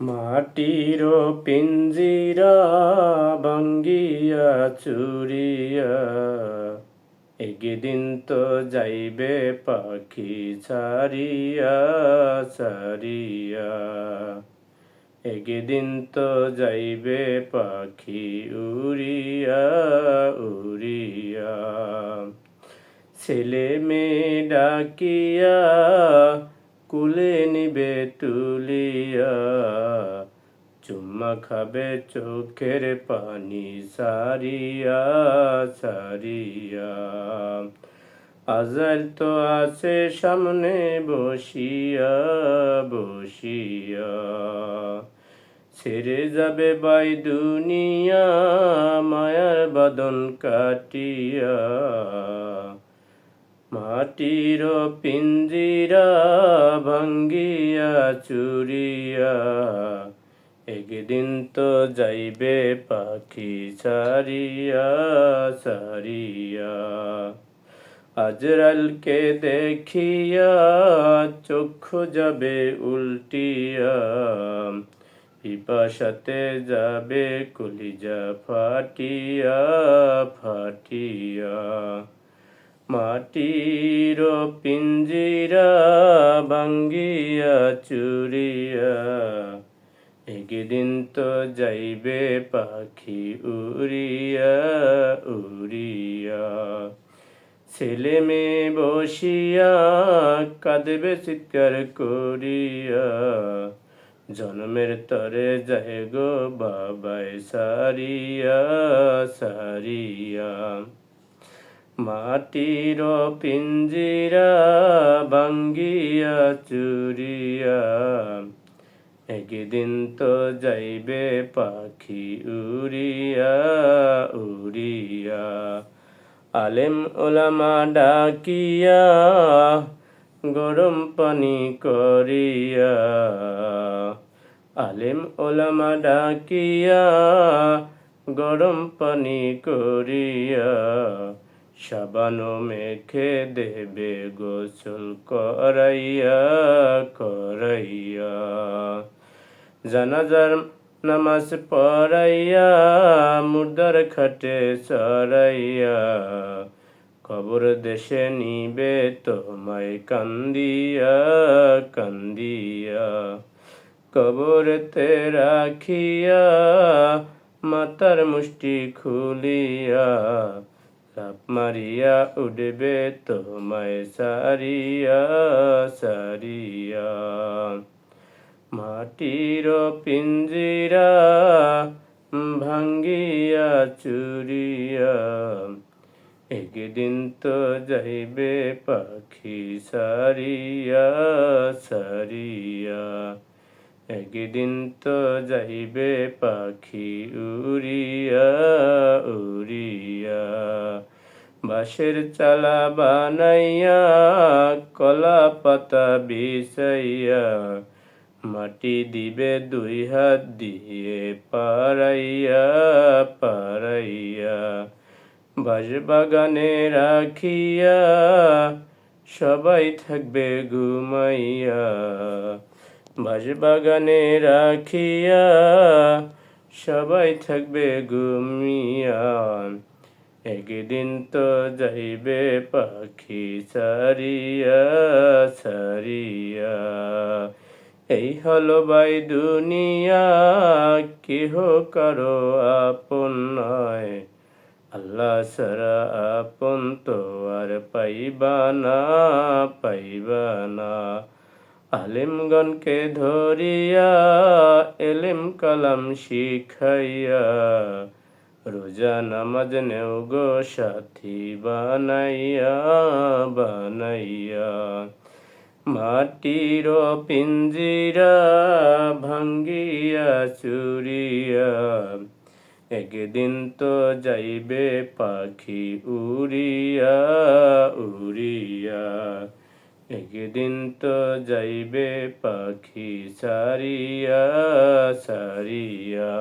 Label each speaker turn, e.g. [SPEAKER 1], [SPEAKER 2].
[SPEAKER 1] মাটির পিঞ্জিরা ভাঙ্গিয়া চুরিয়া, একদিন তো যাইবে পাখি ছাড়িয়া ছাড়িয়া। একদিন তো যাইবে পাখি উড়িয়া উড়িয়া। ছেলে মেয়ে ডাকিয়া কুলে নিবে তুলিয়া চুম্মা খাবে চোখের পানি, সারিয়া সারিয়া। আজাল তো আছে সামনে, বসিয়া বসিয়া। ছেড়ে যাবে বাই দুনিয়া, মায়ার বাদন কাটিয়া। মাটির পিঞ্জিরা ভাঙ্গিয়া, চুরিয়া। একদিন তো যাইবে পাখি সারিয়া সারিয়া আজরালকে দেখিয়া চক্ষু যাবে উল্টিয়া। পিপাসাতে যাবে, কলিজা ফাটিয়া ফাটিয়া। মাটির পিঞ্জিরা ভাঙ্গিয়া চুরিয়া। একদিন তো যাইবে পাখি উড়িয়া উড়িয়া। ছেলে মেয়ে বসিয়া কাঁদবে, চিৎকার করিয়া। জন্মের তরে যায় গো বাবাই, সারিয়া সারিয়া। মাটির পিঞ্জিরা ভাঙ্গিয়া চুরিয়া। একদিন তো যাইবে পাখি উড়িয়া উড়িয়া। আলেম ওলামা ডাকিয়া, গরম পানি করিয়া। আলেম ওলামা ডাকিয়া, গরম পানি করিয়া। সাবানো মেখে দেবে গোসল করাইয়া করাইয়া। জানাজার নামাজ পড়াইয়া মুর্দার খাটে চড়াইয়া। কবর দেশে নিবে তোমায় কান্দিয়া কান্দিয়া। কবরতে রাখিয়া, মাতার মুষ্টি খুলিয়া। সাপ মারিয়া উঠবে তোমায় সারিয়া সারিয়া। মাটির পিঞ্জিরা ভাঙ্গিয়া চুরিয়া, একদিন তো যাইবে পাখি সারিয়া সারিয়া। একদিন তো যাইবে পাখি উড়িয়া উড়িয়া। বাঁশের চালা বানাইয়া কলা পাতা বিষাইয়া মাটি দিবে দুই হাত দিয়ে পারাইয়া পারাইয়া বাগানে রাখিয়া, সবাই থাকবে ঘুমাইয়া। বাগানে রাখিয়া, সবাই থাকবে ঘুমিয়া। একদিন তো যাইবে পাখি সারিয়া সারিয়া এই হলো বাই দুনিয়া, কেহ কারও আপন নয়। আল্লাহ সারা আপন তো আর পাইবা না পাইবা না। আলিমগণকে ধরিয়া, এলিম কালাম শিখাইয়া, রোজা নামাজ নেও গো সাথী বানাইয়া বানাইয়া। মাটির পিঞ্জিরা ভাঙ্গিয়া চুরিয়া, একদিন তো যাইবে পাখি উড়িয়া উড়িয়া। একদিন তো যাইবে পাখি সারিয়া সারিয়া